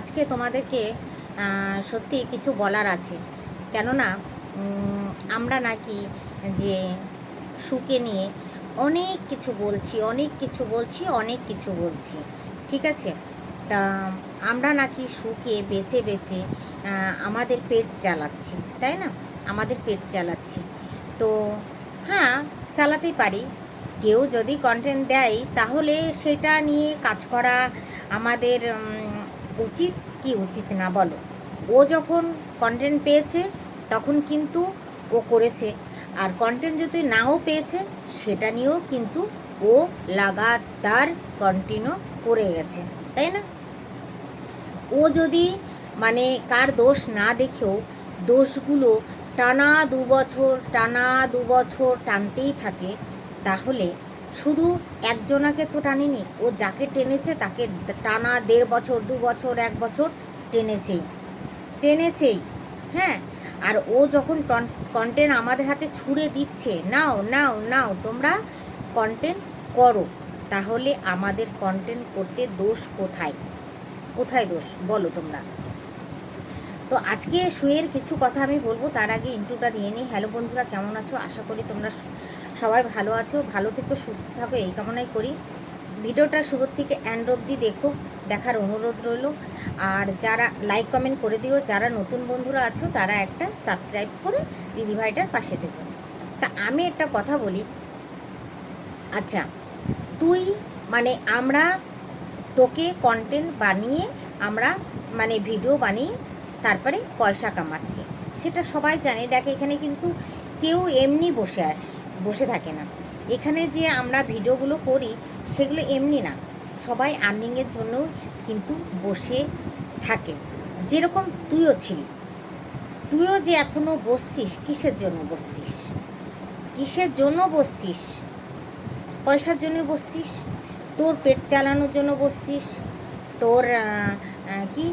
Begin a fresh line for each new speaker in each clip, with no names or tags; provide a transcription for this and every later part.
আজকে তোমাদেরকে সত্যি কিছু বলার আছে। কেননা আমরা নাকি যে সুকে নিয়ে অনেক কিছু বলছি, অনেক কিছু বলছি, অনেক কিছু বলছি। ঠিক আছে? তা আমরা নাকি সুকে বেচে বেচে আমাদের পেট চালাচ্ছি, তাই না? আমাদের পেট চালাচ্ছি। তো হ্যাঁ চালাতেই পারি। কেউ যদি কন্টেন্ট দেয়, তাহলে সেটা নিয়ে কাজ করা আমাদের উচিত কি উচিত না বলো। ও যখন কন্টেন্ট পেয়েছে, তখন কিন্তু ও করেছে। আর কন্টেন্ট যদি নাও পেয়েছে, সেটা নিয়েও কিন্তু ও লাগাতার কন্টিনিউ করে গেছে, তাই না? ও যদি মানে কার দোষ না দেখেও দোষগুলো টানা দু বছর, টানা দু বছর টানতেই থাকে, তাহলে শুধু একজনাকে তো টানেনি, ও যাকে টেনেছে তাকে টানা দেড় বছর, দু বছর, এক বছর টেনেছেই টেনেছেই হ্যাঁ? আর ও যখন কন্টেন্ট আমাদের হাতে ছুঁড়ে দিচ্ছে, নাও নাও নাও, তোমরা কন্টেন্ট করো, তাহলে আমাদের কন্টেন্ট করতে দোষ কোথায়? কোথায় দোষ? বলো তোমরা। তো আজকে শুয়ের কিছু কথা আমি বলব, তার আগে ইন্টুটা দিয়ে নিই। হ্যালো বন্ধুরা, কেমন আছো? আশা করি তোমরা সবাই ভালো আছো, ভালো থেকো, সুস্থ থাকো, এই কামনাই করি। ভিডিওটা শুরুর থেকে এন্ড অবধি দেখো, দেখার অনুরোধ রইল। আর যারা লাইক কমেন্ট করে দিও, যারা নতুন বন্ধুরা আছো, তারা একটা সাবস্ক্রাইব করে দিদিভাইটার পাশে থেকো। তা আমি একটা কথা বলি। আচ্ছা তুই মানে আমরা তোকে কন্টেন্ট বানিয়ে, আমরা মানে ভিডিও বানিয়ে তারপরে পয়সা কামাচ্ছি। সেটা সবাই জানে। দেখ, এখানে কিন্তু কেউ এমনি বসে আস। বসে থাকে না। এখানে যে আমরা ভিডিওগুলো করি, সেগুলো এমনি না। সবাই আর্নিংয়ের জন্য কিন্তু বসে থাকে। যেরকম তুইও ছিলি। তুইও যে এখনও বসছিস, কিসের জন্য বসছিস? কিসের জন্য বসছিস? পয়সার জন্য বসছিস? তোর পেট চালানোর জন্য বসছিস? তোর কি?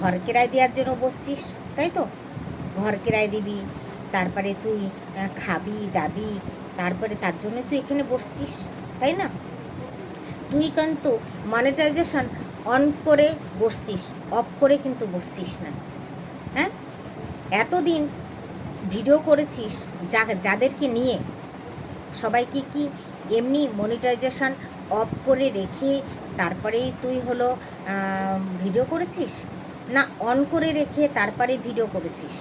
ঘর কেরায় দেওয়ার জন্য বসছিস? তাই তো? ঘর কেরায় দিবি, তারপরে তুই খাবি, দাবি তারপরে তার জন্য তুই এখানে বসছিস, তাই না? তুই কিন্তু মনিটাইজেশন অন করে বসছিস অফ করে কিন্তু বসছিস না। হ্যাঁ? এতদিন ভিডিও করেছিস যা, যাদেরকে নিয়ে সবাই কি কি এমনি মনিটাইজেশন অফ করে রেখে তারপরেই তুই হলো ভিডিও করেছিস? না অন করে রেখে তারপরে ভিডিও করেছিস?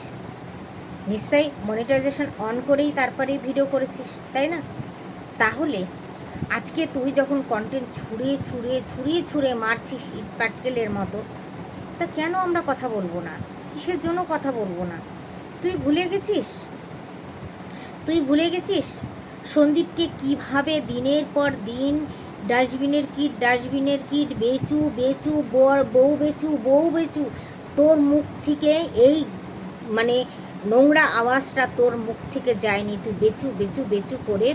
নিশ্চয়ই মনিটাইজেশন অন করেই তারপরে ভিডিও করেছিস, তাই না? তাহলে আজকে তুই যখন কন্টেন্ট ছুঁড়ে ছুঁড়ে ছুঁড়িয়ে ছুঁড়ে মারছিস ইট পাটকেলের মতো, তা কেন আমরা কথা বলব না? কিসের জন্য কথা বলব না? তুই ভুলে গেছিস? তুই ভুলে গেছিস? সন্দীপকে কীভাবে দিনের পর দিন ডাস্টবিনের কিট ডাস্টবিনের কিট, বেচু বেচু, বর, বউ বেচু বউ বেচু, তোর মুখ থেকে এই মানে নোংরা আওয়াজটা তোর মুখ থেকে যায়নি, তুই বেচু বেচু বেচু করে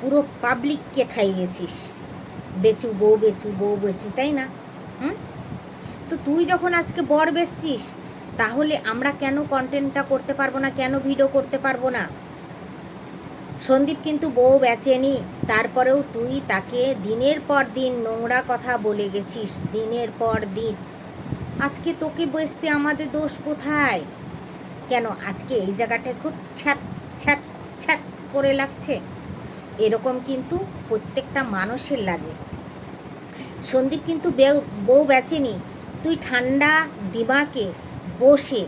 পুরো পাবলিককে খাইয়েছিস। বেচু, বউ বেচু বউ, বেচু, তাই না? হুম? তো তুই যখন আজকে বর বেচছিস, তাহলে আমরা কেন কন্টেন্টটা করতে পারব না, কেন ভিডিও করতে পারব না? সন্দীপ কিন্তু বউ বেচেনি, তারপরেও তুই তাকে দিনের পর দিন নোংরা কথা বলে গেছিস, দিনের পর দিন। আজকে তোকে বেচতে আমাদের দোষ কোথায়? কেন আজকে এই জায়গাটা খুব ছ্যাত ছ্যাত ছ্যাত করে লাগছে? এরকম কিন্তু প্রত্যেকটা মানুষের লাগে। সন্দীপ কিন্তু বেউ- বেচেনি। তুই ঠান্ডা দিমাকে বসে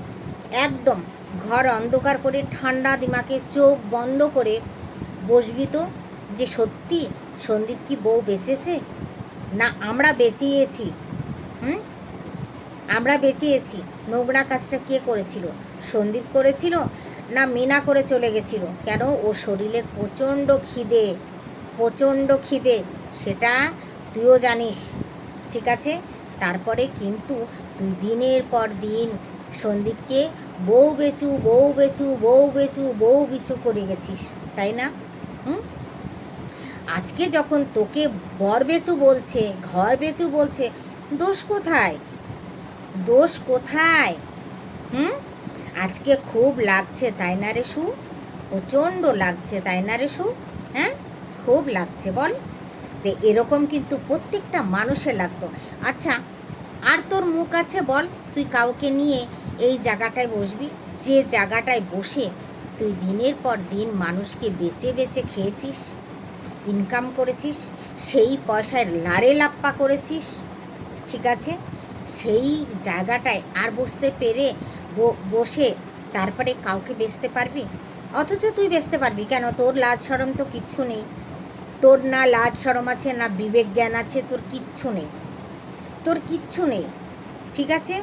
একদম ঘর অন্ধকার করে ঠান্ডা দিমাকে চোখ বন্ধ করে বসবি তো যে সত্যি সন্দীপ কি বউ বেঁচেছে? না, আমরা বেঁচিয়েছি হুম? আমরা বেঁচিয়েছি নোংরা কাজটা কে করেছিল? সন্দীপ করেছিল না মিনা করে চলে গেছিল? কেন? ও শরীরের প্রচণ্ড খিদে প্রচণ্ড খিদে। সেটা তুইও জানিস, ঠিক আছে? তারপরে কিন্তু তুই দিনের পর দিন সন্দীপকে বউ বেচু বউ বেচু বউ বেচু, বউ বিচু করে গেছিস, তাই না? হুম? আজকে যখন তোকে বর বেচু বলছে, ঘর বেচু বলছে, দোষ কোথায়? দোষ কোথায়? হুম? আজকে খুব লাগছে, তাই না রে সু? প্রচণ্ড লাগছে, তাই না রে সু? হ্যাঁ? খুব লাগছে, বল। তো এরকম কিন্তু প্রত্যেকটা মানুষের লাগতো। আচ্ছা আর তোর মুখ আছে বল, তুই কাউকে নিয়ে এই জায়গাটায় বসবি? যে জায়গাটায় বসে তুই দিনের পর দিন মানুষকে বেচে বেচে খেয়েছিস ইনকাম করেছিস, সেই পয়সায় লারে লাপ্পা করেছিস, ঠিক আছে? সেই জায়গাটায় আর বসতে পেরে বসে তারপরে কাউকে বেচতে পারবি? অথচ তুই বেচতে পারবি। কেন? তোর লাজ সরম তো কিচ্ছু নেই। তোর না লাজ সরম আছে, না বিবেক জ্ঞান আছে, তোর কিচ্ছু নেই। তোর কিচ্ছু নেই। ঠিক আছে?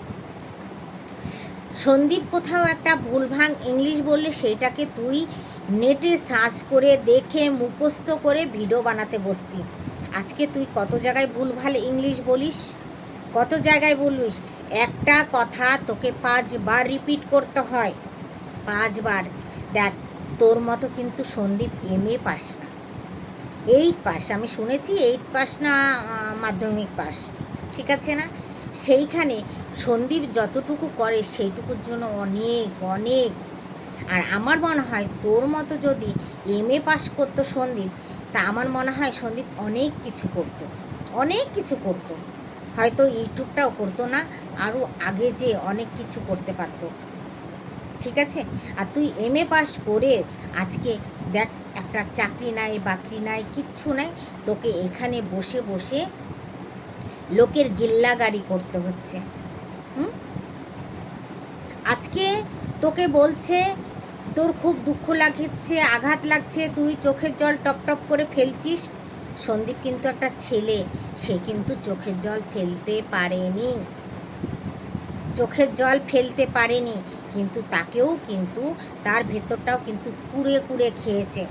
সন্দীপ কোথাও একটা ভুলভাং ইংলিশ বললে সেইটাকে তুই নেটে সার্চ করে দেখে মুখস্থ করে ভিডিও বানাতে বসতি। আজকে তুই কত জায়গায় ভুলভাল ইংলিশ বলিস? কত জায়গায় বলিস একটা কথা তোকে পাঁচবার রিপিট করতে হয়। পাঁচবার। দেখ, তোর মতো কিন্তু সন্দীপ এম এ পাস না। Eight pass. আমি শুনেছি এইট পাস না মাধ্যমিক পাস। ঠিক আছে না? সেইখানে সন্দীপ যতটুকু করে সেইটুকুর জন্য অনেক অনেক। আর আমার মনে হয় তোর মতো যদি এম এ পাস করতো সন্দীপ, তা আমার মনে হয় সন্দীপ অনেক কিছু করতো। অনেক কিছু করতো। হয়তো ইউটিউবটাও করতো না আরও আগে যে অনেক কিছু করতে পারতো। ঠিক আছে? আর তুই এম এ পাস করে আজকে দেখ একটা চাকরি নাই, বাকরি নাই, কিচ্ছু নাই, তোকে এখানে বসে বসে লোকের গিল্লাগাড়ি করতে হচ্ছে। হুম? আজকে তোকে বলছে, তোর খুব দুঃখ লাগছে, আঘাত লাগছে, তুই চোখের জল টপ টপ করে ফেলছিস। সন্দীপ কিন্তু একটা ছেলে, সে কিন্তু চোখের জল ফেলতে পারেনি। চোখের জল ফেলতে পারেনি। কিন্তু তাকেও কিন্তু তার ভেতরটাও কিন্তু কুড়ে কুড়ে খেয়েছে।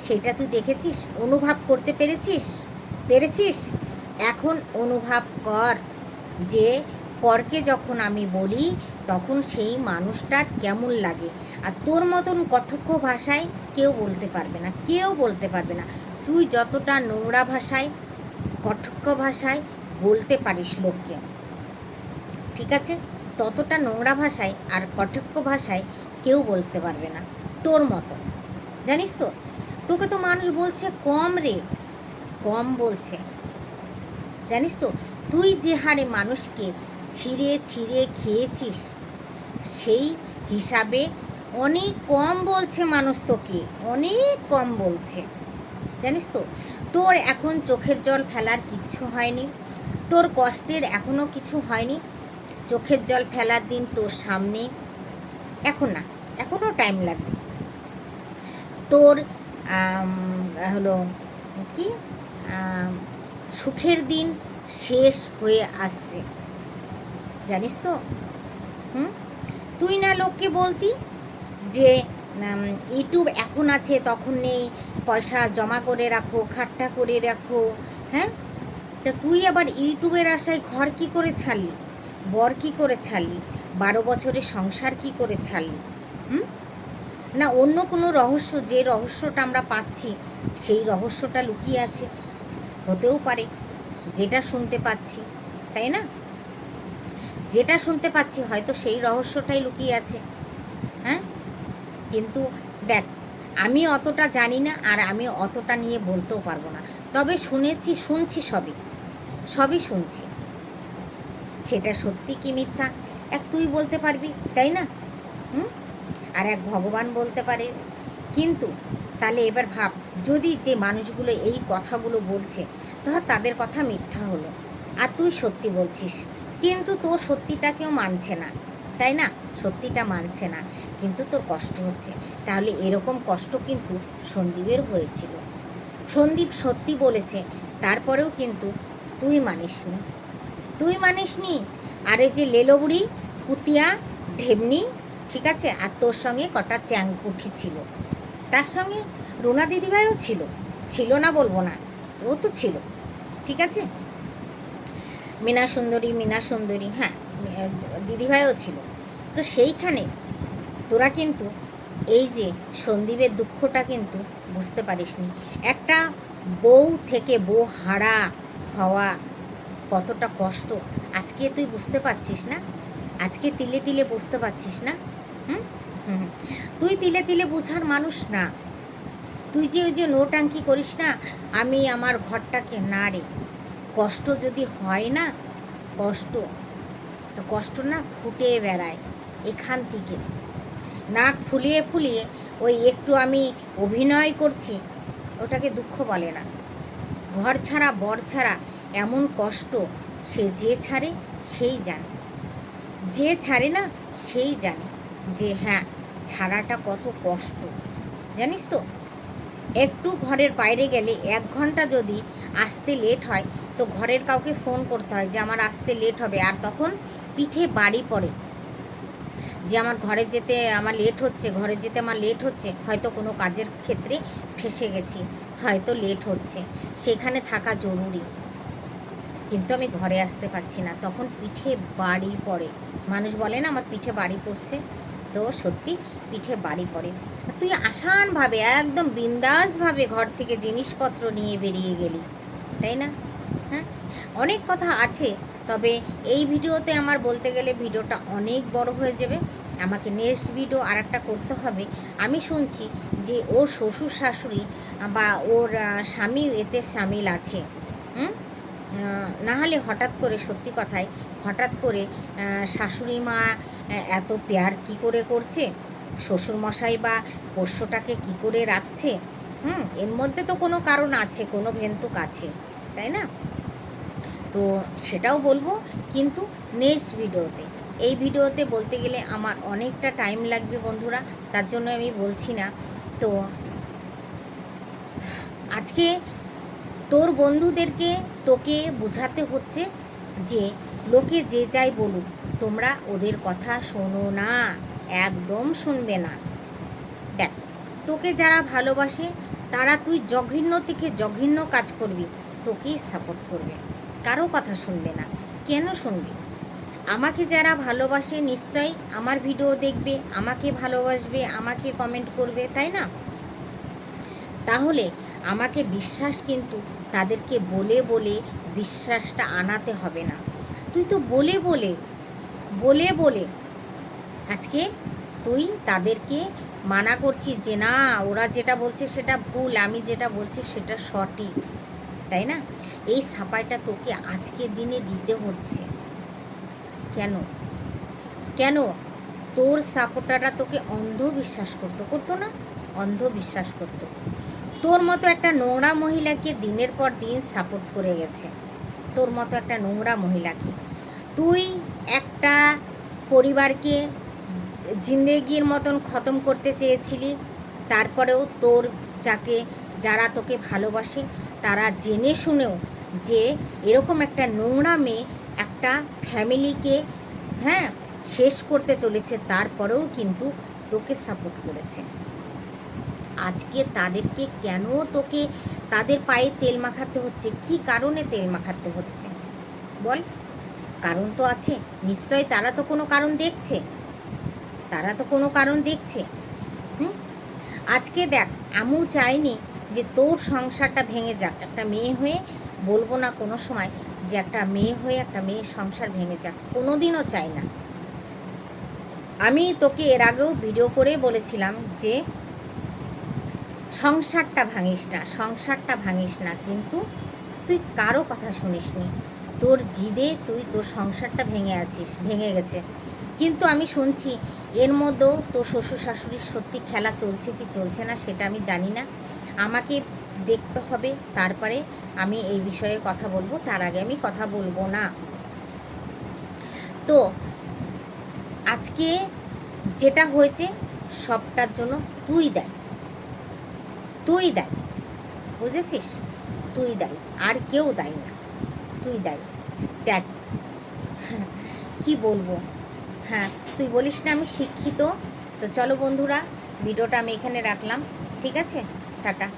সেটা তুই দেখেছিস? অনুভব করতে পেরেছিস? পেরেছিস? এখন অনুভব কর যে পরকে যখন আমি বলি, তখন সেই মানুষটার কেমন লাগে। আর তোর মতন কঠোক্ষ ভাষায় কেউ বলতে পারবে না, কেউ বলতে পারবে না। তুই যতটা নোংরা ভাষায় কঠোক্ষ ভাষায় বলতে পারিস লোককে। ঠিক আছে? ততটা নোংরা ভাষায় আর কঠোক্ষ ভাষায় কেউ বলতে পারবে না। তোর মতো। জানিস তো? তোকে তো মানুষ বলছে কম রে। কম বলছে। জানিস তো? তুই যে হারে মানুষকে ছিঁড়ে ছিঁড়ে খেয়েছিস, সেই হিসাবে অনেক কম বলছে মানুষ তোকে। অনেক কম বলছে। জানিস তো? তোর এখন চোখের জল ফেলার কিচ্ছু হয়নি। তোর কষ্টের এখনও কিছু হয়নি। চোখের জল ফেলার দিন তোর সামনে। এখন না, এখনও টাইম লাগবে। তোর হলো কি? সুখের দিন শেষ হয়ে আসছে। জানিস তো? হুম? তুই না লোককে বলতি যে ইউটিউব এখন আছে, তখন নেই, পয়সা জমা করে রাখো, খাট্টা করে রাখো হ্যাঁ? তা তুই আবার ইউটিউবের আশায় ঘর কি করে ছাড়লি? বর কি করে ছাড়লি? বারো বছরের সংসার কি করে ছাড়লি? হুম? না, অন্য কোনো রহস্য, যে রহস্যটা আমরা পাচ্ছি, সেই রহস্যটা লুকিয়ে আছে। হতেও পারে, যেটা শুনতে পাচ্ছি, তাই না? যেটা শুনতে পাচ্ছি, হয়তো সেই রহস্যটাই লুকিয়ে আছে। হ্যাঁ? কিন্তু দেখ, আমি অতটা জানি না, আর আমি অতটা নিয়ে বলতেও পারব না। তবে শুনেছি, শুনছি সবই। সবই শুনছি। সেটা সত্যি কি মিথ্যা? এক তুই বলতে পারবি, তাই না? হুম? আর এক ভগবান বলতে পারে। কিন্তু তাহলে এবার ভাব, যদি যে মানুষগুলো এই কথাগুলো বলছে, ধর তাদের কথা মিথ্যা হলো, আর তুই সত্যি বলছিস, কিন্তু তোর সত্যিটা কেউ মানছে না, তাই না? সত্যিটা মানছে না, কিন্তু তোর কষ্ট হচ্ছে। তাহলে এরকম কষ্ট কিন্তু সন্দীপের হয়েছিল। সন্দীপ সত্যি বলেছে, তারপরেও কিন্তু তুই মানিসনি। তুই মানিসনি আর এই যে লেলোবুড়ি কুতিয়া, ঢেমনি, ঠিক আছে? আর তোর সঙ্গে কটা চ্যাংকুঠি ছিল। তার সঙ্গে রুনা দিদিভাইও ছিল। ছিল না বলব না, ও তো ছিল, ঠিক আছে? মীনা সুন্দরী মীনা সুন্দরী হ্যাঁ দিদিভাইও ছিল। তো সেইখানে তোরা কিন্তু এই যে সন্দীপের দুঃখটা কিন্তু বুঝতে পারিসনি। একটা বউ থেকে বউ হারা হওয়া কতটা কষ্ট। আজকে তুই বুঝতে পারছিস না? আজকে তিলে তিলে বুঝতে পারছিস না? হুম? হুম। তুই তিলে তিলে বোঝার মানুষ না। তুই যে ওই যে নোটাঙ্কি করিস না, আমি আমার ঘরটাকে না রে। কষ্ট যদি হয় না, কষ্ট। তো কষ্ট না ফুটে বেড়ায় এখান থেকে। নাক ফুলিয়ে ফুলিয়ে ওই একটু আমি অভিনয় করছি, ওটাকে দুঃখ বলে না। ঘর ছাড়া, বর ছাড়া এমন কষ্ট সে যে ছাড়ে, সেই জানে। যে ছাড়ে না, সেই জানে যে হ্যাঁ ছাড়াটা কত কষ্ট। জানিস তো? একটু ঘরের বাইরে গেলে এক ঘণ্টা যদি আসতে লেট হয়, তো ঘরের কাউকে ফোন করতে হয় যে আমার আসতে লেট হবে। আর তখন পিঠে বাড়ি পড়ে যে আমার ঘরে যেতে আমার লেট হচ্ছে, ঘরে যেতে আমার লেট হচ্ছে, হয়তো কোনো কাজের ক্ষেত্রে ফেসে গেছি, হয়তো লেট হচ্ছে। সেখানে থাকা জরুরি। কিন্তু আমি ঘরে আসতে পারছি না। তখন পিঠে বাড়ি পড়ে। মানুষ বলে না, আমার পিঠে বাড়ি পড়ছে। তো সত্যি পিঠে বাড়ি পড়ে। তুই আসানভাবে একদম বিন্দাসভাবে ঘর থেকে জিনিসপত্র নিয়ে বেরিয়ে গেলি। তাই না? হ্যাঁ? অনেক কথা আছে, তবে এই ভিডিওতে আমার বলতে গেলে ভিডিওটা অনেক বড় হয়ে যাবে। আমাকে নেক্সট ভিডিও আর একটা করতে হবে। আমি শুনছি যে ওর শ্বশুর শাশুড়ি বা ওর স্বামী, এতে সামিল আছে। হুম? না হলে হঠাৎ করে, সত্যি কথাই হঠাৎ করে শাশুড়ি মা এত পেয়ার কি করে করছে? শ্বশুর মশাই বা পোষ্যটাকে কি করে রাখছে? হুম, এর মধ্যে তো কোনো কারণ আছে, কোনো ভেন্তুক আছে, তাই না? তো সেটাও বলব, কিন্তু নেক্সট ভিডিওতে এই ভিডিওতে বলতে গেলে আমার অনেকটা টাইম লাগবে বন্ধুরা, তার জন্য আমি বলছি না। তো আজকে তোর বন্ধুদেরকে তোকে বোঝাতে হচ্ছে যে, লোকে যে যাই বলুক, তোমরা ওদের কথা শোনো না, একদম শুনবে না। দেখ, তোকে যারা ভালোবাসে, তারা তুই জঘন্য থেকে জঘন্য কাজ করবি, তোকেই সাপোর্ট করবে। কারও কথা শুনবে না, কেন শুনবি? আমাকে যারা ভালোবাসে, নিশ্চয়ই আমার ভিডিও দেখবে, আমাকে ভালোবাসবে, আমাকে কমেন্ট করবে, তাই না? তাহলে আমাকে বিশ্বাস কিন্তু তাদেরকে বলে বলে বিশ্বাসটা আনাতে হবে না। তুই তো বলে বলে বলে বলে আজকে তুই তাদেরকে মানা করছিস যে, না, ওরা যেটা বলছে সেটা ভুল, আমি যেটা বলছি সেটা সঠিক। তাই না? এই সাপাইটা তোকে আজকে দিনে দিতে হচ্ছে। কেন? কেন? তোর সাপোর্টাররা তোকে অন্ধবিশ্বাস করতো করতো না? অন্ধবিশ্বাস করতো। তোর মতো একটা নোংরা মহিলাকে দিনের পর দিন সাপোর্ট করে গেছে। তোর মতো একটা নোংরা মহিলাকে। তুই একটা পরিবারকে জিন্দেগির মতন খতম করতে চেয়েছিলি, তারপরেও তোর যাকে, যারা তোকে ভালোবাসে, তারা জেনে শুনেও যে এরকম একটা নোংরা মেয়ে একটা ফ্যামিলিকে হ্যাঁ শেষ করতে চলেছে, তারপরেও কিন্তু তোকে সাপোর্ট করেছে। আজকে তাদেরকে কেন তোকে তাদের পায়ে তেল মাখাতে হচ্ছে? কি কারণে তেল মাখাতে হচ্ছে? বল। কারণ তো আছে। নিশ্চয় তারা তো কোনো কারণ দেখছে। তারা তো কোনো কারণ দেখছে। হুম? আজকে দেখ, আমিও চাইনি যে তোর সংসারটা ভেঙে যাক। একটা মেয়ে হয়ে বলব না কোনো সময় যে একটা মেয়ে হয়ে একটা মেয়ের সংসার ভেঙে যাক। কোনো দিনও চাই না। আমি তোকে এর আগেও ভিডিও করে বলেছিলাম যে সংসারটা ভাঙিস না, সংসারটা ভাঙিস না, কিন্তু তুই কারও কথা শুনিস নি তোর জিদে তুই তোর সংসারটা ভেঙে আছিস, ভেঙে গেছে। কিন্তু আমি শুনছি এর মধ্যেও তোর শ্বশুর শাশুড়ির সত্যি খেলা চলছে কি চলছে না সেটা আমি জানি না। আমাকে দেখতে হবে, তারপরে আমি এই বিষয়ে কথা বলব, তার আগে আমি কথা বলব না। তো আজকে যেটা হয়েছে, সবটার জন্য তুই দেয় তুই দেয়। বুঝেছিস? তুই দেয়। আর কেউ দেয় না। তুই দেয়। দেখ। কি বলব? হ্যাঁ তুই বলিস না আমি শিক্ষিত। তো চলো বন্ধুরা, ভিডিওটা আমি এখানে রাখলাম। ঠিক আছে? টাটা।